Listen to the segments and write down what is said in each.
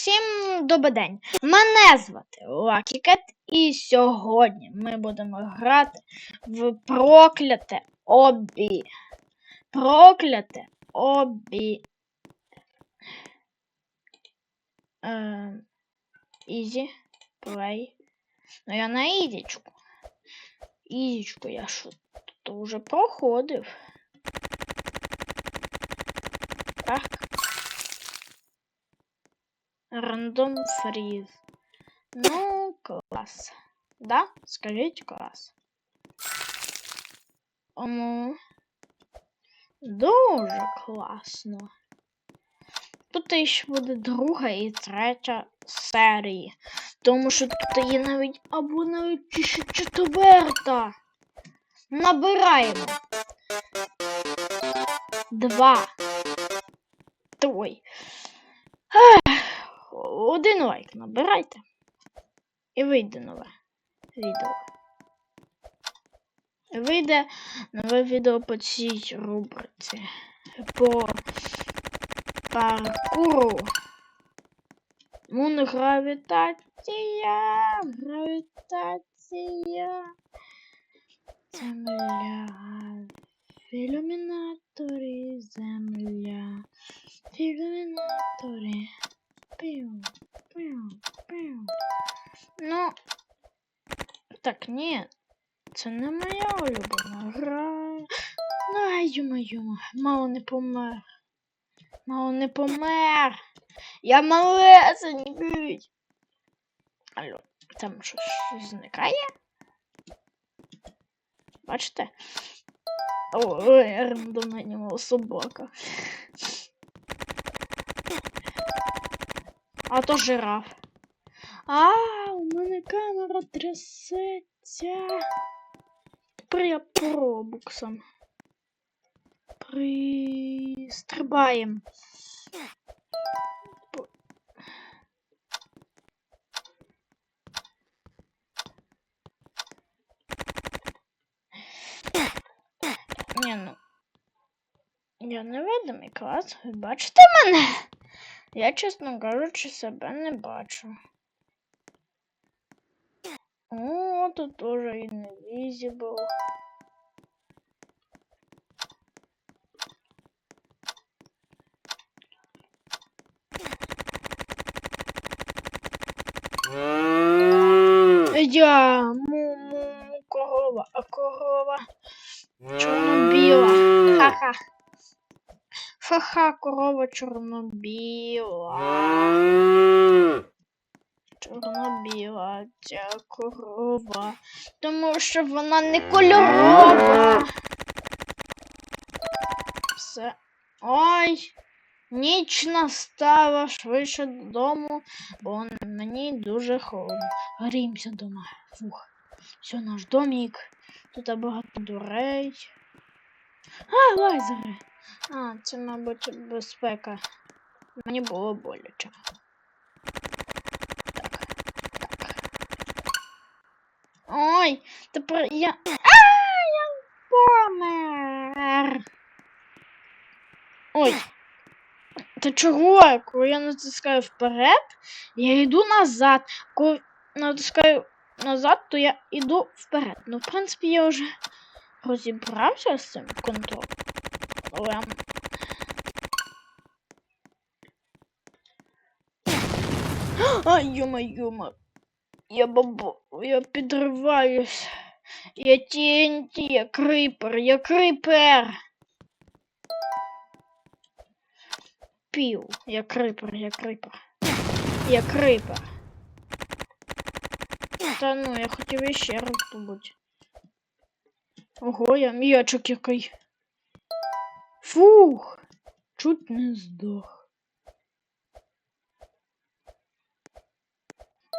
Всім добрий день. Мене звати Cat, і сьогодні ми будемо грати в прокляте обі. Прокляте обі. Е, Ізі. Плей. Ну я на ізічку. Ізічку я що тут вже проходив. Так. Рандом фріз. Ну, клас. Да? Скажіть клас. Ну, дуже класно. Тут ще буде друга і третя серії. Тому що тут є навіть або навіть ще четверта. Набираємо. Два. Той. Один лайк набирайте. І вийде нове відео. Вийде нове відео по цій рубриці. По паркуру. Мун гравітація. Гравітація. Земля. В ілюмінаторі земля. В ілюмінаторі. Пиу, пиу, пиу. Ну, так, ні. Це не моя улюблена гра. Ну, ай, йо-моє, мало не помер. Мало не помер. Я малесенький. Алло, там щось зникає? Бачите? О, рандом анімал собака. А то жираф. А, у мене камера трясеться. Тепер я пробуксом. Пристрибаємо. Ні, ну. Я невидимий клас. Ви бачите мене? Я, чесно кажучи, себе не бачу. О, тут тоже invisible. Я му му корова, а корова чорно-біла. Ха-ха. Корова чорно-біла. Чорно-біла ця корова. Тому що вона не кольорова. Все. Ой. Ніч настала швидше додому, бо мені дуже холодно. Гріємося дома. Фух. Все, наш домик. Тут багато дурей. А, лазери. А, це, мабуть, безпека. Мені було боляче. Ой, тепер я. А, я помер. Ой. Та чого? Коли я натискаю вперед, я йду назад. Коли натискаю назад, то я йду вперед. Ну, в принципі, я вже розібрався з цим контролем. Ай, йома-йома. Я бабо, я підриваюсь. Я TNT, я крипер, я крипер. Пів, я крипер, я крипер. Я крипер. Та ну, я хотів іще раз побути. Ого, я м'ячик який. Фух, чуть не здох.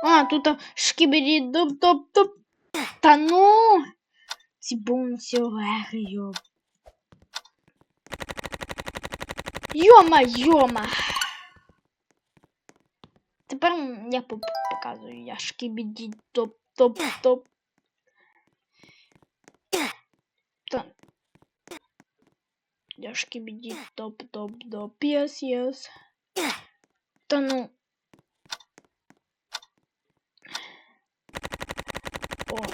А, тут шкібері доп топ топ Та ну. Ці бунці йо. Йома, йома. Тепер я показую. Я шкібіді топ топ топ. Ляшки беди, топ, топ, топ, yes, yes. Да ну. Ой.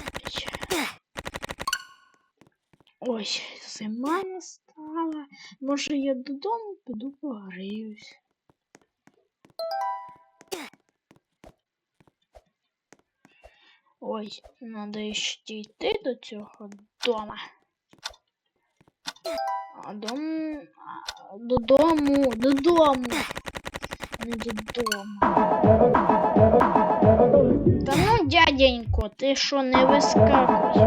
Ой, зима настала. Може я додому пойду пограюсь. Ой, надо ищти ты до цього дома. А дом... Додому, додому. Не додому. Та ну, дяденько, ти що не вискакуй?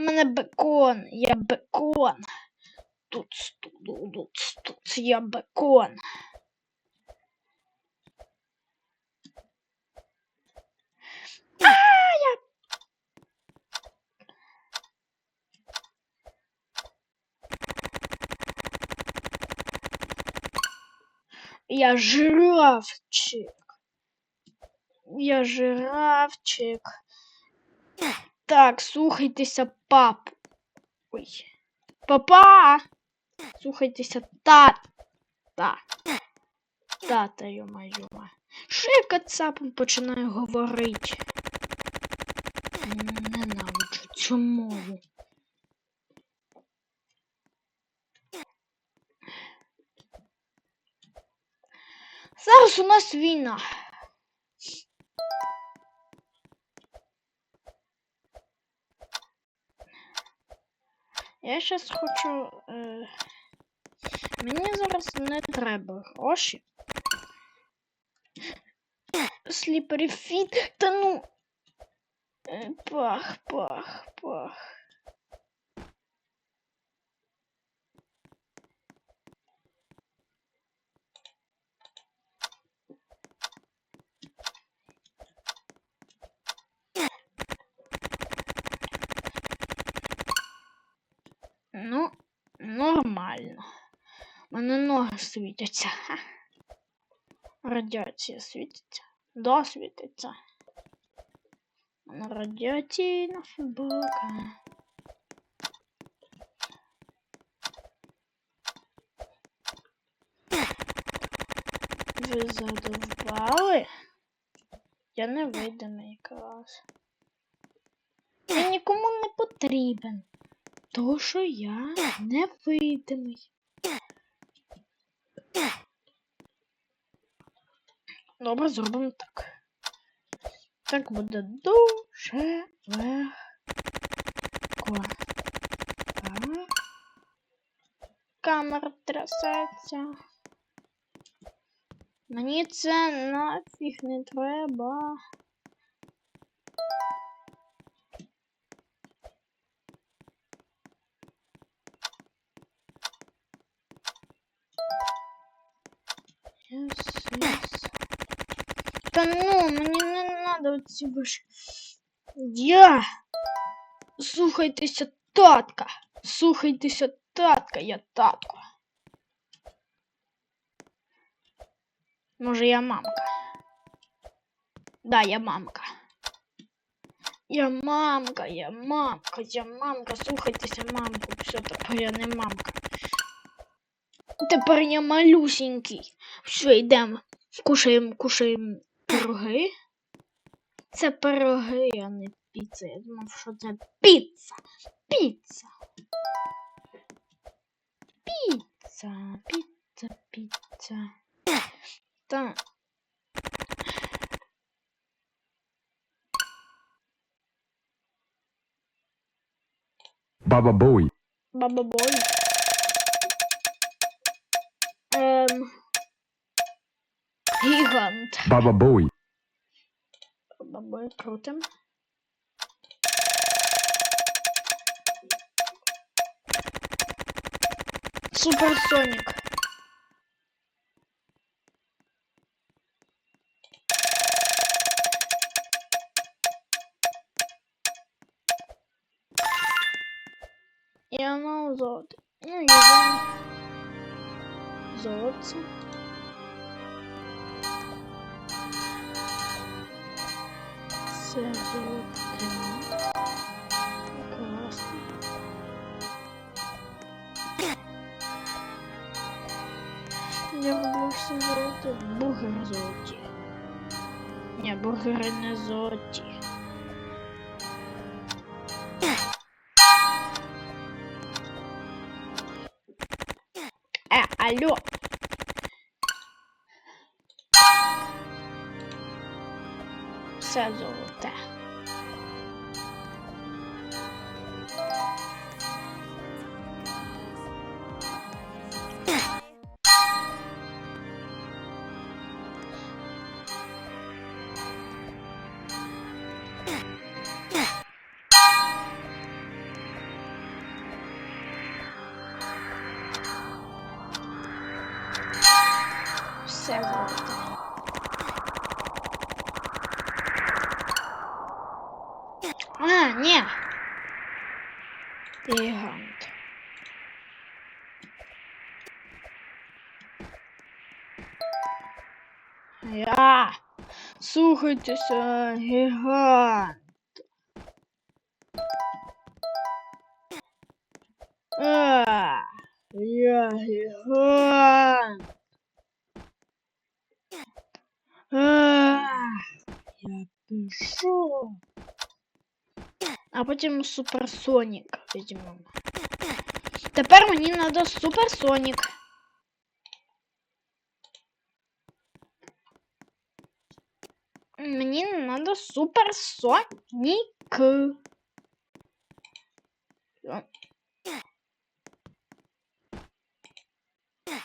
У мене бекон. Я бекон. Тут, тут, тут, тут, я бекон. А, я... Я жирафчик. Я жирафчик. Так, слухайтеся пап. Ой. Папа! Слухайтеся тата. Тата, йома-йома. Що я кацапом починаю говорити? Ненавиджу цю мову. Зараз у нас війна. Я щас хочу. Е... Мені зараз не треба гроші. Сліпері фіт. Та ну. Е, Пах, пах, пах. Ну, нормально. У мене ноги світяться. Радіація світиться. Да, світиться. У мене радіаційна футболка. Ви задовбали? Я не видимий клас. Я нікому не потрібен. То, що я невидимий. Добре, зробимо так. Так буде дуже легко. Камера трясеться. Мені це нафіг не треба. Та ну, мені не надо оці ваші. Я. Слухайтеся татка. Слухайтеся татка, я татко. Може, я мамка. Да, я мамка. Я мамка, я мамка, я мамка. Слухайтеся мамку. Все, тепер я не мамка. Тепер я малюсенький. Все, йдемо. Кушаємо, кушаємо пироги. Це пироги, а не піца. Я думав, що це піца. Піца. Піца, піца, піца. Та. Baba Bowie. Баба Бой. Ем. Гігант. Baba Bowie. Баба Бой крутим. Суперсонік. Я на золото. Ну, я золото. Це золото. Класно. Я люблю все золоте. Бургери золоті. Ні, бургери не золоті. Е, алло. Все Гігант. Я. Слухайтеся, гігант. А, я гігант. А, я пішов. А потім суперсонік візьмемо. Тепер мені треба суперсонік. Мені треба суперсонік. Всё.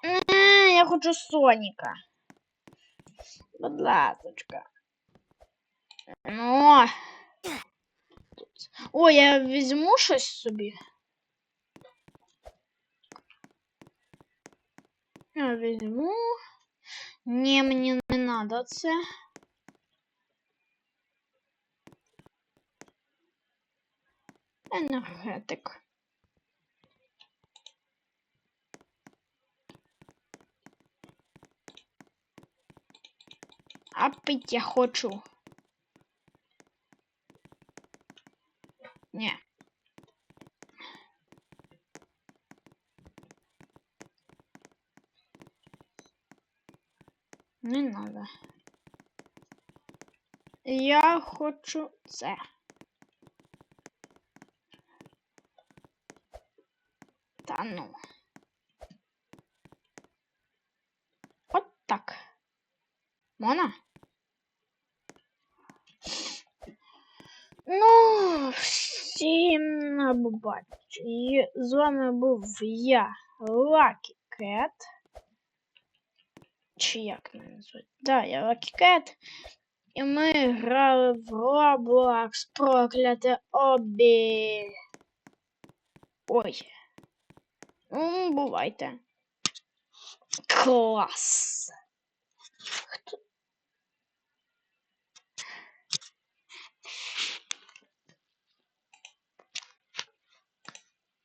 Е, Я хочу Соніка. Будь ласочка. Ну. О, я візьму щось собі. Я візьму. Ні, мені не надо це. Енергетик. А пить я хочу. Я хочу це. Та ну. От так. Мона? Ну, всім набувач. І з вами був я, Lucky Cat. Чи як мене звуть? Да, я Lucky Cat. І ми грали в Roblox прокляте обі. Ой. Ну, бувайте. Клас.